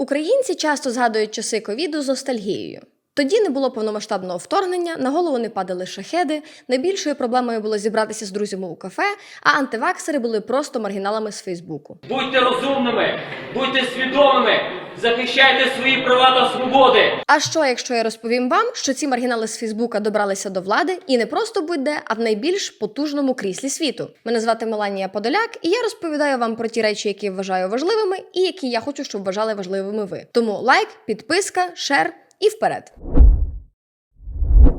Українці часто згадують часи ковіду з ностальгією. Тоді не було повномасштабного вторгнення, на голову не падали шахеди. Найбільшою проблемою було зібратися з друзями у кафе, а антиваксери були просто маргіналами з Фейсбуку. Будьте розумними, будьте свідомими, захищайте свої права та свободи. А що, якщо я розповім вам, що ці маргінали з Фейсбука добралися до влади і не просто будь-де, а в найбільш потужному кріслі світу? Мене звати Меланія Подоляк, і я розповідаю вам про ті речі, які вважаю важливими, і які я хочу, щоб вважали важливими ви. Тому лайк, підписка, шер і вперед.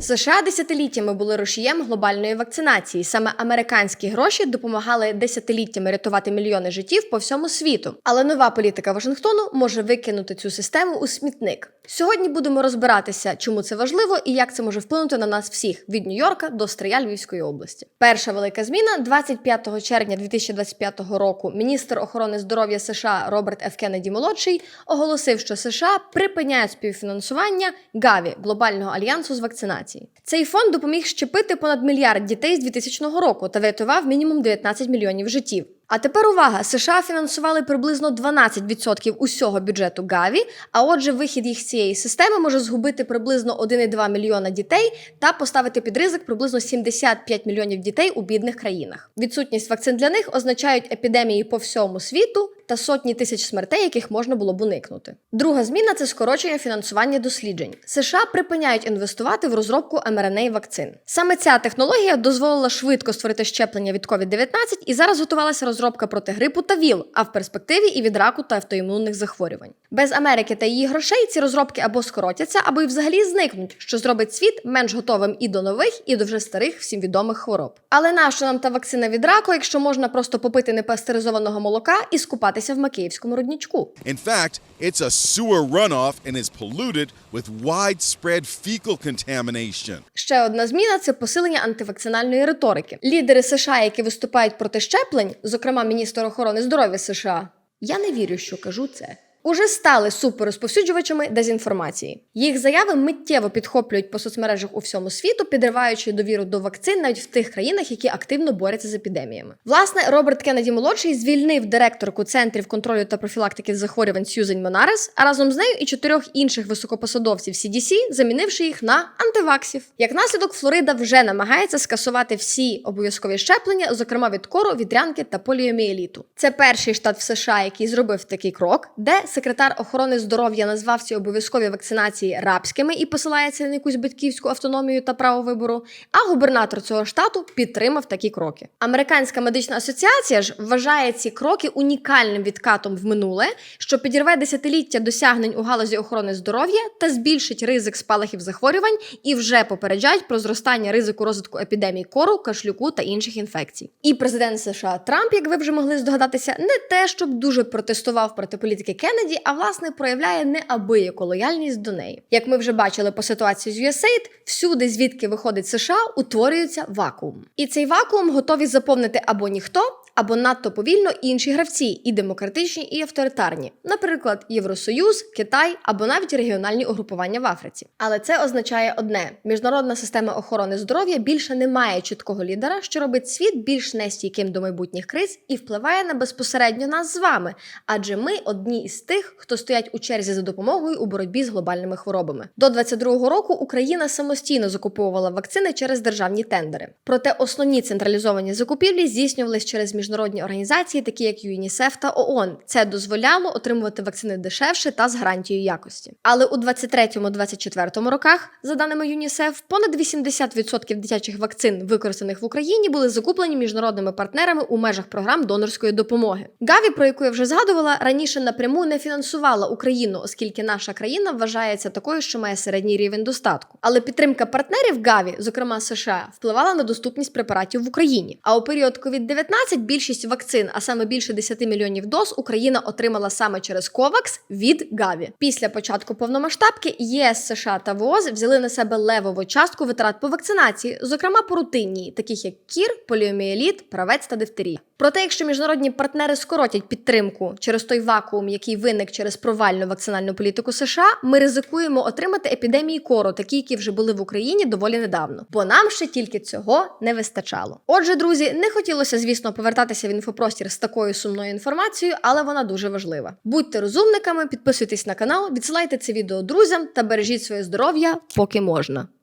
США десятиліттями були рушієм глобальної вакцинації. Саме американські гроші допомагали десятиліттями рятувати мільйони життів по всьому світу. Але нова політика Вашингтону може викинути цю систему у смітник. Сьогодні будемо розбиратися, чому це важливо і як це може вплинути на нас всіх від Нью-Йорка до Стрия Львівської області. Перша велика зміна 25 червня 2025 року. Міністр охорони здоров'я США Роберт Ф. Кеннеді молодший оголосив, що США припиняють співфінансування Гаві глобального альянсу з вакцинації. Цей фонд допоміг щепити понад мільярд дітей з 2000 року та врятував мінімум 19 мільйонів життів. А тепер увага: США фінансували приблизно 12% усього бюджету Гаві. А отже, вихід їх з цієї системи може згубити приблизно 1,2 мільйона дітей та поставити під ризик приблизно 75 мільйонів дітей у бідних країнах. Відсутність вакцин для них означають епідемії по всьому світу та сотні тисяч смертей, яких можна було б уникнути. Друга зміна це скорочення фінансування досліджень. США припиняють інвестувати в розробку mRNA вакцин. Саме ця технологія дозволила швидко створити щеплення від COVID-19 і зараз готувалася розробка проти грипу та ВІЛ, а в перспективі і від раку та автоімунних захворювань. Без Америки та її грошей ці розробки або скоротяться, або й взагалі зникнуть, що зробить світ менш готовим і до нових, і до вже старих всім відомих хвороб. Але нащо нам та вакцина від раку, якщо можна просто попити непастеризованого молока і скупатися в Макіївському роднічку? In fact, it's a sewer runoff and is polluted with widespread fecal contamination. Ще одна зміна це посилення антивакцинальної риторики. Лідери США, які виступають проти щеплень, зокрема міністр охорони здоров'я США, я не вірю, що кажу це. Уже стали суперрозповсюджувачами дезінформації. Їх заяви миттєво підхоплюють по соцмережах у всьому світу, підриваючи довіру до вакцин навіть в тих країнах, які активно борються з епідеміями. Власне, Роберт Кеннеді молодший звільнив директорку центрів контролю та профілактики захворювань Сьюзен Монарес, а разом з нею і чотирьох інших високопосадовців CDC, замінивши їх на антиваксів. Як наслідок, Флорида вже намагається скасувати всі обов'язкові щеплення, зокрема від кору, вітрянки та поліоміеліту. Це перший штат в США, який зробив такий крок, де секретар охорони здоров'я назвав ці обов'язкові вакцинації рабськими і посилається на якусь батьківську автономію та право вибору. А губернатор цього штату підтримав такі кроки. Американська медична асоціація ж вважає ці кроки унікальним відкатом в минуле, що підірве десятиліття досягнень у галузі охорони здоров'я та збільшить ризик спалахів захворювань і вже попереджають про зростання ризику розвитку епідемій кору, кашлюку та інших інфекцій. І президент США Трамп, як ви вже могли здогадатися, не те, щоб дуже протестував проти політики Кеннеді, а власне проявляє неабияку лояльність до неї. Як ми вже бачили по ситуації з USAID, всюди, звідки виходить США, утворюється вакуум. І цей вакуум готові заповнити або ніхто. Або надто повільно інші гравці, і демократичні, і авторитарні, наприклад, Євросоюз, Китай або навіть регіональні угрупування в Африці. Але це означає одне: міжнародна система охорони здоров'я більше не має чіткого лідера, що робить світ більш нестійким до майбутніх криз і впливає на безпосередньо нас з вами. Адже ми одні із тих, хто стоять у черзі за допомогою у боротьбі з глобальними хворобами. До 22-го року Україна самостійно закуповувала вакцини через державні тендери. Проте основні централізовані закупівлі здійснювались через міжнародні організації, такі як ЮНІСЕФ та ООН. Це дозволяло отримувати вакцини дешевше та з гарантією якості. Але у 23-24 роках, за даними ЮНІСЕФ, понад 80% дитячих вакцин, використаних в Україні, були закуплені міжнародними партнерами у межах програм донорської допомоги. Гаві, про яку я вже згадувала, раніше напряму не фінансувала Україну, оскільки наша країна вважається такою, що має середній рівень достатку. Але підтримка партнерів Гаві, зокрема США, впливала на доступність препаратів в Україні. А у період COVID-19 більшість вакцин, а саме більше 10 мільйонів доз, Україна отримала саме через Ковакс від Гаві. Після початку повномасштабки ЄС, США та ВООЗ взяли на себе левову частку витрат по вакцинації, зокрема по рутинній, таких як кір, поліоміеліт, правець та дифтерія. Проте, якщо міжнародні партнери скоротять підтримку через той вакуум, який виник через провальну вакцинальну політику США, ми ризикуємо отримати епідемії кору, такі, які вже були в Україні доволі недавно. Бо нам ще тільки цього не вистачало. Отже, друзі, не хотілося, звісно, повертатися в інфопростір з такою сумною інформацією, але вона дуже важлива. Будьте розумниками, підписуйтесь на канал, відсилайте це відео друзям та бережіть своє здоров'я, поки можна.